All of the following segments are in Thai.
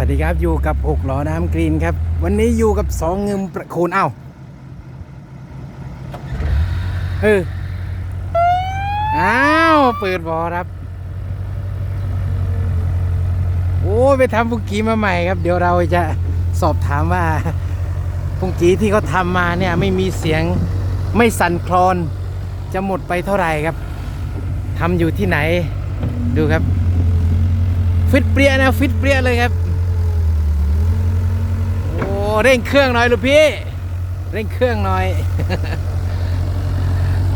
วัสดีครับอยู่กับหกหลอน้ำกรีนครับ วันนี้อยู่กับสองเงิมประโคนเอ้าเอออ้าวเปิดบอครับ โอ้ไปทำปุงกี้มาใหม่ครับ เดี๋ยวเราจะสอบถามว่าปุงกี้ที่เขาทำมาเนี่ยไม่มีเสียงไม่สั่นคลอน จะหมดไปเท่าไหร่ครับทำอยู่ที่ไหนดูครับ ฟิตเปรี้ยนะ ฟิตเปรี้ยเลยครับ เร่งเครื่องหน่อยลูกพี่ เร่งเครื่องหน่อย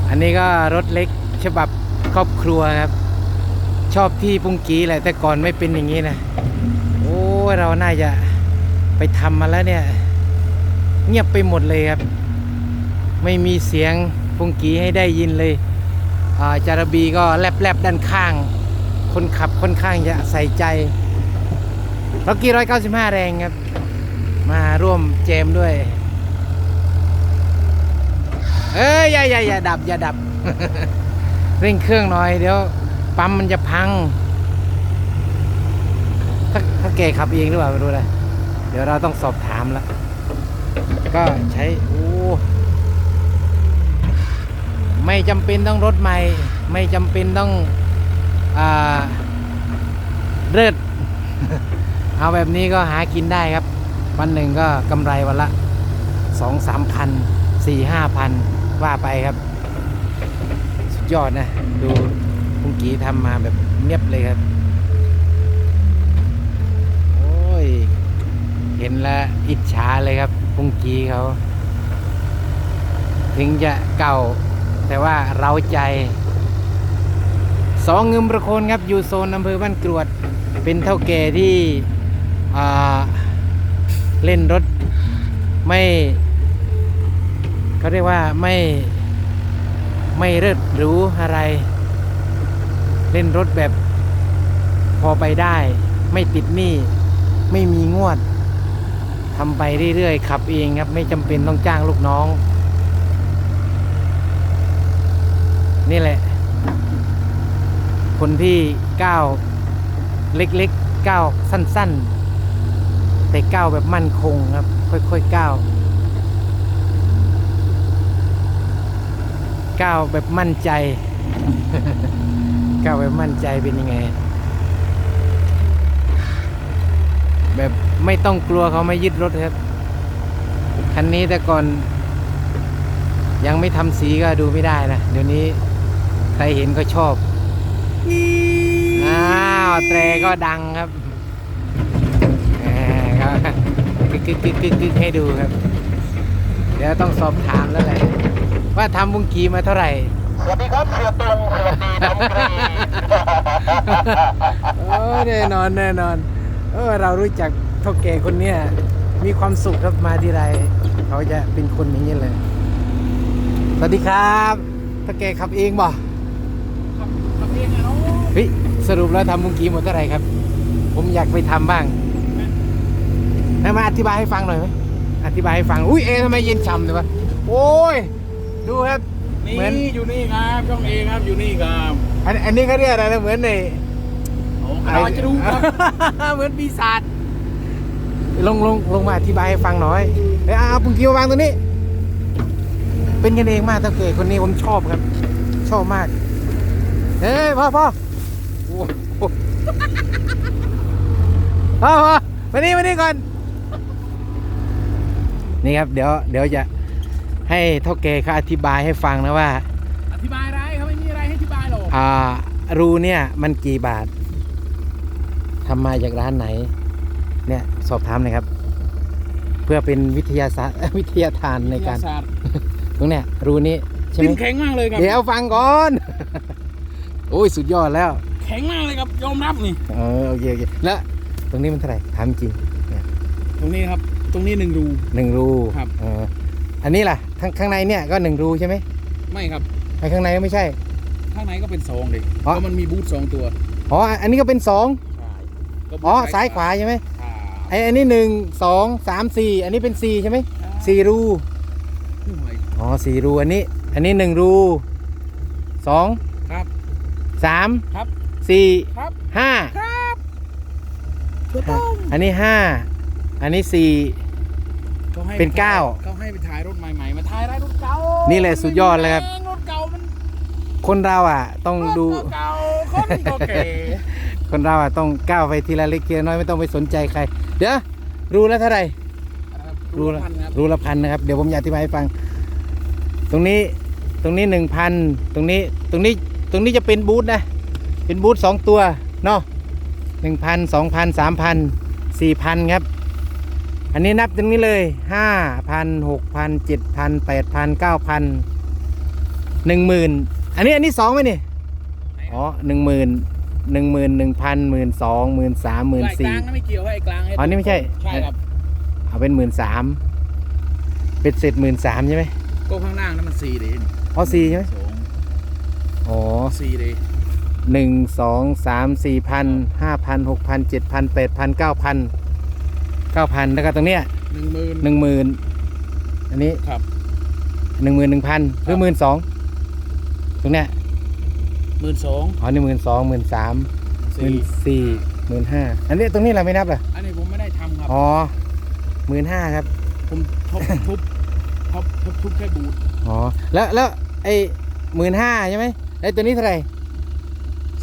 อันนี้ก็รถเล็กฉบับครอบครัวครับ ชอบที่ปุงกีแหละแต่ก่อนไม่เป็นอย่างนี้นะ โอ้เราน่าจะไปทำมาแล้วเนี่ย เงียบไปหมดเลยครับ ไม่มีเสียงปุงกีให้ได้ยินเลยอาจารบีก็แลบๆด้านข้าง คนขับค่อนข้างจะใส่ใจล็อกกี้ร้อยเก้าสิบห้าแรงครับ มาร่วมเจมด้วย เอ้ยอย่าอย่าอย่าดับ อย่าดับ เร่งเครื่องหน่อย เดี๋ยว ปั๊มมันจะพังถ้าถ้าแกขับเองหรือเปล่าไม่รู้เลยเดี๋ยวเราต้องสอบถามแล้ว ก็ใช้โอ้ไม่จำเป็นต้องรถใหม่ ไม่จำเป็นต้องอ่าเลิศเอาแบบนี้ก็หากินได้ครับ วันหนึ่งก็กำไรวันละสองสามพันสี่ห้าพันว่าไปครับ สุดยอดนะ ดูคุงกีทำมาแบบเนียบเลยครับ โอ้ย เห็นแล้วอิจฉาเลยครับคุงกีเขา ถึงจะเก่า แต่ว่าเราใจสองเงิมประโคนครับ อยู่โซนอำเภอบ้านกรวด เป็นเท่าแก่ที่อ่า เล่นรถไม่เขาเรียกว่าไม่ไม่เลิศหรูอะไร เล่นรถแบบพอไปได้ ไม่ติดหนี้ไม่มีงวดทำไปเรื่อยๆขับเองครับ ไม่จำเป็นต้องจ้างลูกน้อง นี่แหละ คนที่ก้าวเล็กๆก้าวสั้น ๆ แต่ก้าวแบบมั่นคงครับ ค่อยๆก้าวก้าวแบบมั่นใจก้าวแบบมั่นใจเป็นยังไง แบบไม่ต้องกลัวเขาไม่ยึดรถครับ คันนี้แต่ก่อนยังไม่ทำสีก็ดูไม่ได้นะ เดี๋ยวนี้ใครเห็นก็ชอบ อ้าว แตรก็ดังครับแหมก็ กึกกึกกึกกึกกึกให้ดูครับ เดี๋ยวต้องสอบถามแล้วแหละว่าทำบุงกีมาเท่าไหร่ สวัสดีครับเสียตรงสวัสดีน้องกรีโอ้แน่นอนแน่นอน เออเรารู้จักเท่าแก่คนเนี้ยมีความสุขครับมาที่ไรเขาจะเป็นคนอย่างนี้เลย สวัสดีครับเท่าแก่ขับเองบ่เฮ้ยสรุปแล้วทำมุงกีหมดเท่าไหร่ครับ ผมอยากไปทำบ้าง ให้มาอธิบายให้ฟังหน่อยไหมอธิบายให้ฟัง อุ้ยเอทำไมเย็นฉ่ำเลยวะโอ้ย ดูครับนี่เหมือนอยู่นี่ครับช่องเอครับอยู่นี่ครับอันอันนี้เขาเรียกอะไรนะเหมือนในโอ้เราจะรู้ครับ เหมือนปีศาจลงลงลงมาอธิบายให้ฟังหน่อยเอ้ยเอาปุ่งกิ้ววางตรงนี้ เป็นกันเองมากเท่าเก๋คนนี้ผมชอบครับ ชอบมากเฮ้ยพ่อพ่อโอ้โหพ่อพ่อมานี่มานี่ก่อน นี่ครับเดี๋ยวเดี๋ยวจะให้เท่าแก่เขาอธิบายให้ฟังนะว่า อธิบายอะไรเขาไม่มีอะไรให้อธิบายหรอกอ่ารูเนี่ยมันกี่บาททำมาจากร้านไหน เนี่ยสอบถามหน่อยครับ เพื่อเป็นวิทยาศาสตร์ วิทยาทานในการ วิทยศสตร์ตรงเนี้ยรูนี้ใช่ไหมดิ้นแข็งมากเลยครับ เดี๋ยวฟังก่อน โอ้ยสุดยอดแล้ว แข็งมากเลยครับยอมรับนี่ เออโอเคโอเคแล้วตรงนี้มันเท่าไหร่ถามจริง ตรงนี้ครับ ตรงนี้หนึ่งรู หนึ่งรูครับ เอออันนี้ล่ะข้างข้างในเนี่ยก็หนึ่งรูใช่ไหมไม่ครับ ไอ้ข้างในก็ไม่ใช่ ข้างในก็เป็นสองเลยอ๋อเพราะมันมีบูธสองตัวอ๋ออันนี้ก็เป็นสองใช่ก็บูธอ๋อซ้ายขวาใช่ไหมอ่าไอ้อันนี้หนึ่งสองสามสี่อันนี้เป็นสี่ใช่ไหมสี่รูนี่หน่อยอ๋อสี่รูอันนี้ อันนี้หนึ่งรูสองครับ สามครับ สี่ครับ ห้าครับตัวต้มอันนี้ห้าอันนี้สี่เขาให้เป็นเก้า เขาให้ไปถ่ายรถใหม่ๆ มาถ่ายรถเก่านี่นี่แหละสุดยอดเลยครับ รถเก่ามันคนเราอะ ต้องดูรถเก่าคนก็เก๋คนเราอะต้องก้าวไปทีละเล็กทีละน้อยไม่ต้องไปสนใจใคร เดี๋ยวรู้แล้วเท่าไหร่ รู้ละละพันครับรู้ละพันนะครับ เดี๋ยวผมจะอธิบายให้ฟัง ตรงนี้ตรงนี้หนึ่งพันตรงนี้ตรงนี้ตรงนี้จะเป็นบูธนะ เป็นบูธสองตัวเนาะหนึ่งพันสองพันสามพันสี่พันครับ อันนี้นับตรงนี้เลยห้าพันหกพันเจ็ดพันแปดพันเก้าพันหนึ่งหมื่นอันนี้อันนี้สองไหมนี่อ๋อหนึ่งหมื่นหนึ่งหมื่นหนึ่งพันหมื่นสองหมื่นสามหมื่นไอ้กสี่ลางนะไม่เกี่ยวให้ไอ้กลางให้อ๋อนี่ไม่ใช่ใช่ครับเอาเป็นหมื่นสามเป็นเสร็จหมื่นสามใช่ไหมก็ข้างล่างนั้นมันสี่เดนอ๋อสี่ใช่ไหมสองอ๋อสี่เดนหนึ่งสองสามสี่พันห้าพันหกพันเจ็ดพันแปดพันเก้าพัน เก้าพันแล้วก็ตรงเนี้ยหนึ่งหมื่นหนึ่งหมื่นอันนี้ครับ หนึ่งหมื่นหนึ่งพันหรือหมื่นสองตรงเนี้ยหมื่นสองอ๋อนี่หมื่นสองหมื่นสามหมื่นสี่หมื่นห้าอันนี้ตรงนี้เราไม่นับเหรออันนี้ผมไม่ได้ทำครับอ๋อหมื่นห้าครับ ผมทบทุบทบทุบทุบแค่บูทอ๋อแล้วแล้วไอ้หมื่นห้าใช่ไหมไอ้ตัวนี้เท่าไหร่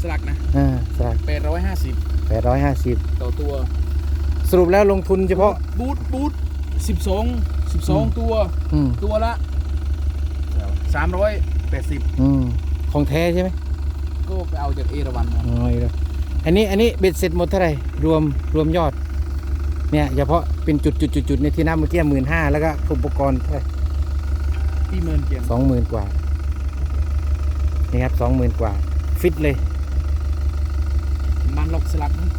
สลักนะอ่าสลักแปดร้อยห้าสิบแปดร้อยห้าสิบต่อตัว สรุปแล้วลงทุนเฉพาะ บูทบูทสิบสองสิบสองตัว อืมตัวละสามร้อยแปดสิบอืมของแท้ใช่ไหมก็ไปเอาจากเอราวันมาอ๋ออีกแล้วอันนี้อันนี้เบ็ดเสร็จหมดเท่าไหร่รวมรวมยอด เนี่ยเฉพาะเป็นจุดจุดจุดจุดในที่น้ำเมื่อกี้หมื่นห้าแล้วก็อุปกรณ์เท่าไหร่พี่เมินเกียงสองหมื่นกว่านี่ครับสองหมื่นกว่า ฟิตเลย มันล็อกสลักนะ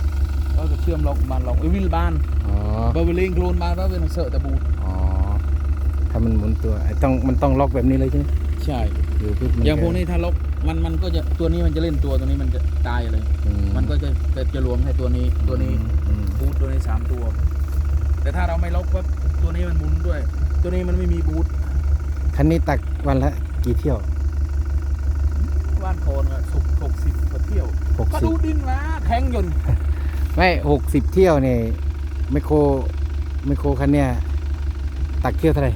ก็จะเชื่อมล็อกมันล็อกไอ้วิลบานอ๋อเบอร์เวลิงโคลนบานว่าเป็นเสือแต่บูทอ๋อ ถ้ามันหมุนตัวไอ้ต้องมันต้องล็อกแบบนี้เลยใช่ไหมใช่ อยู่ปุ๊บมัอย่างพวกจะนี้ถ้าล็อกมันมันก็จะตัวนี้มันจะเล่นตัวตัวนี้มันจะตายเลย อืมันก็จะจะจะรวมให้ตัวนี้ตัวนี้อืมบูทตัวนี้สามตัว แต่ถ้าเราไม่ล็อกปั๊บตัวนี้มันหมุนด้วย ตัวนี้มันไม่มีบูทคันนี้ตักวันละกี่เที่ยวว่านโคนอะสุกหกสิบกว่าเที่ยว หกก็สิบดูดินมาแทงยนต์ ไม่หกสิบเที่ยวเนี่ยไมโครไมโครคันเนี้ยตักเที่ยวเท่าไหร่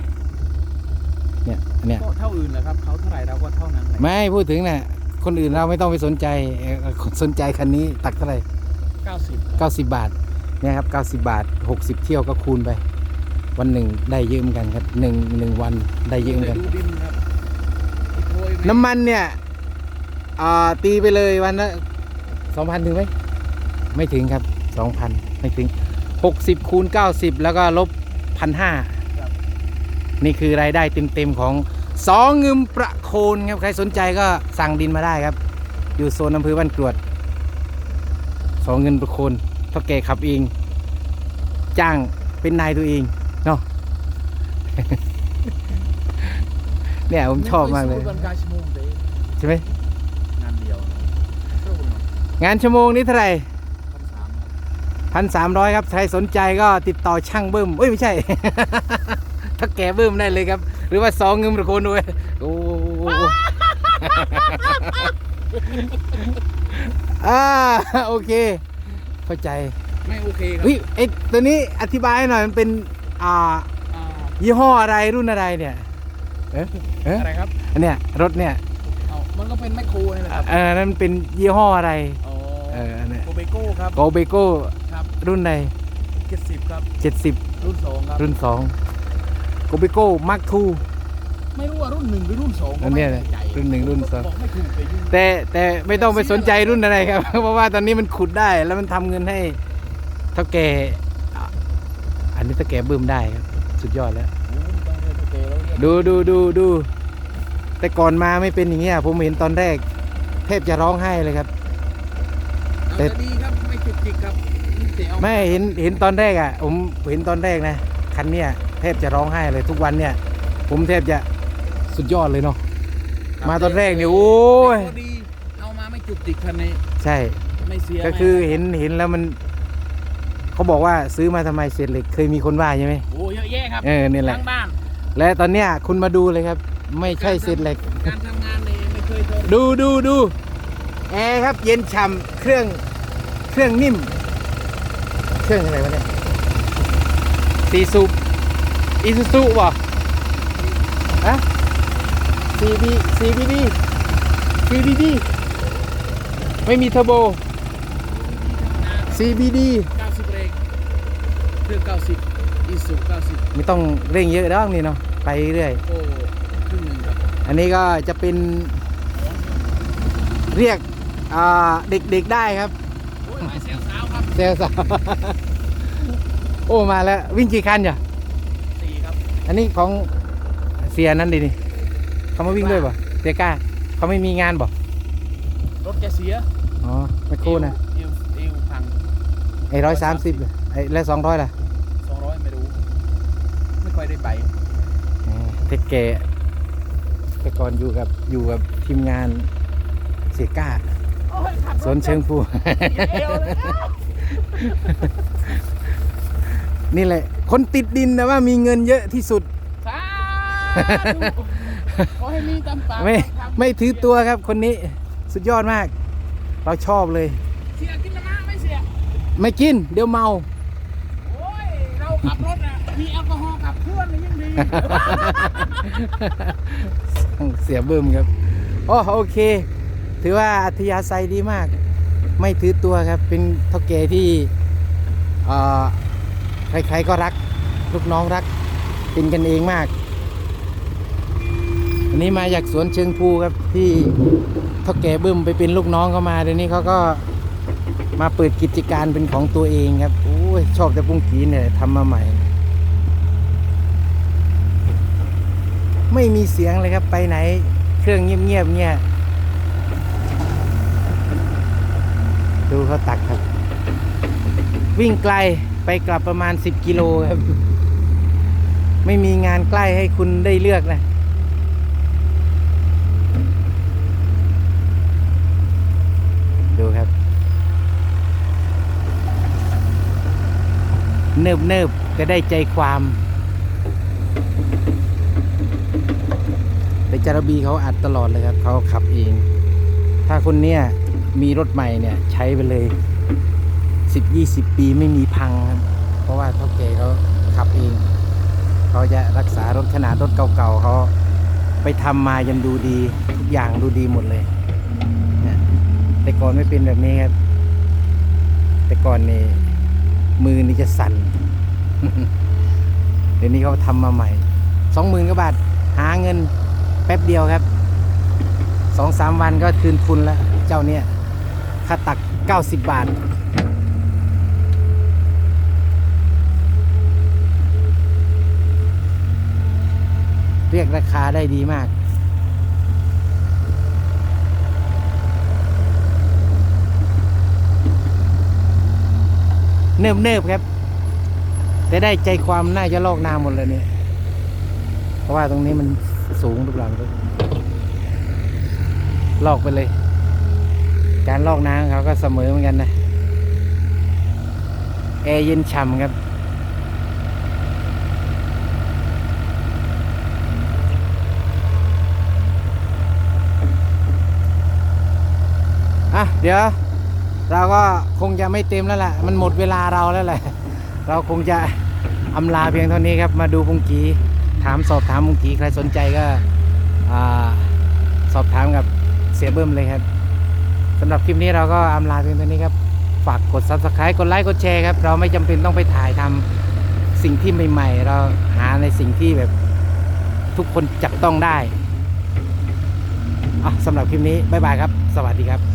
เนี่ยอันเนี้ยก็เท่าอื่นแหละครับเขาเท่าไหร่เราก็เท่านั้นแหละไม่พูดถึงน่ะคนอื่นเราไม่ต้องไปสนใจเอ่อคนสนใจคันนี้ตักเท่าไหร่เก้าสิบเก้าสิบบาทเนี่ยครับเก้าสิบบาทหกสิบเที่ยวก็คูณไป วันหนึ่งได้เยอะเหมือนกันครับหนึ่งหนึ่งวันได้เยอะเหมือนกัน ดูดินครับไอ้โคยน้ำมันเนี่ยอ่าตีไปเลยวันละสองพันถึงไหมไม่ถึงครับ สองพันไม่ถึงหกสิบคูณเก้าสิบแล้วก็ลบพันห้านี่คือรายได้เต็มๆของสองเงิมประโคนครับ ใครสนใจก็สั่งดินมาได้ครับ อยู่โซนอำเภอบ้านกรวดสองเงินประโคนเท่าแก่ขับเอง จ้างเป็นนายตัวเองเนาะเนี่ยผมชอบมากเลยไคสู้นกาชั่วโมงเดียวใช่ไหมงานเดียวสู้หน่อยงานชั่วโมงนี้เท่าไหร่ พันสามครับพันสามร้อยครับใครสนใจก็ติดต่อช่างเบิ้มเอ้ยไม่ใช่ ถ้าแกเบิ้มได้เลยครับ หรือว่าสองเงินประโคนด้วยโอ้อ่าโอเค เข้าใจไม่โอเคครับเฮ้ยไอตัวนี้อธิบายหน่อยมันเป็นอ่าอ่ายี่ห้ออะไรรุ่นอะไรเนี่ยเอ๊ะเอ๊ะอะไรครับอันเนี้ยรถเนี่ย เอามันก็เป็นแมคโครนี่แหละครับเออนั่นเป็นยี่ห้ออะไร อ๋อ เอออันเนี้ยโกเบโก้ครับโกเบโก้ครับรุ่นใดเจ็ดสิบครับเจ็ดสิบรุ่นสองครับรุ่นสองโกเบโก้มาร์คทูไม่รู้ว่ารุ่นหนึ่งหรือรุ่นสองก็อันเนี้ยไม่แใจรุ่นหนึ่งรุ่นสองบอกไม่ถูกเลยยุ่งแต่แต่ไม่ต้องไปสนใจรุ่นอะไรครับ เพราะว่าตอนนี้มันขุดได้แล้วมันทำเงินให้เท่าแก่อะอันนี้เท่าแก่บึ้มได้ครับสุดยอดแล้วโอ้ยต้องเรียนโอเคแล้วเนี่ยดูดูดูดูแต่ก่อนมาไม่เป็นอย่างเงี้ยผมเห็นตอนแรกแทบจะร้องไห้เลยครับเอา แต่ ดีครับไม่จุกจิกครับนี่เจ๋วไม่เห็นเห็นตอนแรกอะ ผมเห็นตอนแรกนะคันเนี้ยแทบจะร้องไห้เลยทุกวันเนี่ย ผมแทบจะสุดยอดเลยเนาะครับมาตอนแรกเนี่ยโอ้ยแต่ก็ดีเอามาไม่จุกจิกคันนี้ใช่ ไม่เสียก็ไม่คืออะไรเห็นเห็นแล้วมัน เขาบอกว่าซื้อมาทำไมเศษเหล็กเคยมีคนว่าใช่ไหมโอ้เยอะแยะครับเออนี่แหละ ทั้งบ้าน และตอนเนี้ยคุณมาดูเลยครับ ไม่ใช่เศษเหล็ก การทำงานเนี่ยไม่เคยทนดูดูดู แอร์ครับเย็นฉ่ำเครื่องเครื่องนิ่ม เครื่องอะไรวะเนี่ยซีซูอีซูซูบ่ฮะ CB CBD CBD ไม่มีเทอร์โบ CBD 90เร่งเครื่อง90อีสุ90ไม่ต้องเร่งเยอะดอกนี่เนาะไปเรื่อยโอ้ครึ่งหนึ่งครับ อันนี้ก็จะเป็นเรียก อ่าเด็กๆได้ครับโอ้ยไม่เสียวสาวครับเซลสาว โอ้มาแล้ว วิ่งกี่คันจ้ะสี่ครับอันนี้ของเสียนั่นดินี่เขามาวิ่งด้วยป่ะเสียกล้าเขาไม่มีงานบ่รถแกเสียอ๋อไม่โคนะเอวเอวพังไอ้ร้อยสามสิบไอ้แล้วสองร้อยล่ะ200ไม่รู้ ไม่ค่อยได้ไปเทคเกแต่ก่อนอยู่กับอยู่กับทีมงานเสียก้าโอ้ยขับรถ สวนเชิงภูเอวเลยครับนี่แหละ คนติดดินนะว่ามีเงินเยอะที่สุดสาธุขอให้มีตำปากไม่ตำคำไม่ถือตัวครับคนนี้สุดยอดมาก เราชอบเลย เสียกินน้ำมันไม่เสีย ไม่กิน เดี๋ยวเมา โอ้ย เราขับรถอะ มีแอลกอฮอล์ขับเคลื่อนนี่ยังดี เสียเบิ่มครับโอ้โอเค ถือว่าอัธยาศัยดีมาก ไม่ถือตัวครับ เป็นเท่าแก่ที่ใครๆก็รัก ลูกน้องรัก เป็นกันเองมาก อันนี้มาจากสวนเชิงภูครับที่เท่าแก่บิ่มไปเป็นลูกน้องเขามาเดี๋ยวนี้เขาก็มาเปิดกิจการเป็นของตัวเองครับโอ้ยชอบแต่ปุ้งกีเนี่ยทำมาใหม่ ไม่มีเสียงเลยครับไปไหน เครื่องเงียบๆเนี่ย ดูเขาตักครับ วิ่งไกลไปกลับประมาณ 10 กิโลครับ ไม่มีงานใกล้ให้คุณได้เลือกนะ ดูครับ เนิบเนิบก็ได้ใจความ แต่จารบีเขาอัดตลอดเลยครับ เขาขับเอง ถ้าคนเนี้ย มีรถใหม่เนี่ยใช้ไปเลยสิบยี่สิบปีไม่มีพังครับ เพราะว่าเท่าแกเขาขับเองเขาจะรักษารถขนาดรถเก่าๆเขาไปทำมายังดูดีทุกอย่างดูดีหมดเลยแต่ก่อนไม่เป็นแบบนี้ครับ แต่ก่อนนี่มือนี่จะสั่นเดี๋ยวนี้เขาทำมาใหม่สองหมื่นกว่าบาทหาเงินแป๊บเดียวครับสองสามวันก็คืนทุนแล้ว เจ้าเนี่ย ค่าตัก 90 บาท เรียกราคาได้ดีมากเนิบเนิบครับ แต่ได้ใจความน่าจะลอกนาหมดเลยเนี่ย เพราะว่าตรงนี้มันสูงทุกหลังเลยลอกไปเลย การลอกน้ำเขาก็เสมอเหมือนกันนะแอร์เย็นฉ่ำครับอะเดี๋ยว เราก็คงจะไม่เต็มแล้วแหละมันหมดเวลาเราแล้วแหละ เราคงจะอำลาเพียงเท่านี้ครับ มาดูพุงกีถามสอบถามมุงกีใครสนใจก็อสอบถามกับเสียเบิ้มเลยครับำหรับคลิปนี้เราก็อำลาเพียงเท่านี้ครับ ฝากกด subscribe กดไลค์กดแชร์ครับ เราไม่จำเป็นต้องไปถ่ายทำสิ่งที่ใหม่ๆ เราหาในสิ่งที่แบบทุกคนจับต้องได้อะสำหรับคลิปนี้บ๊ายบายครับ สวัสดีครับ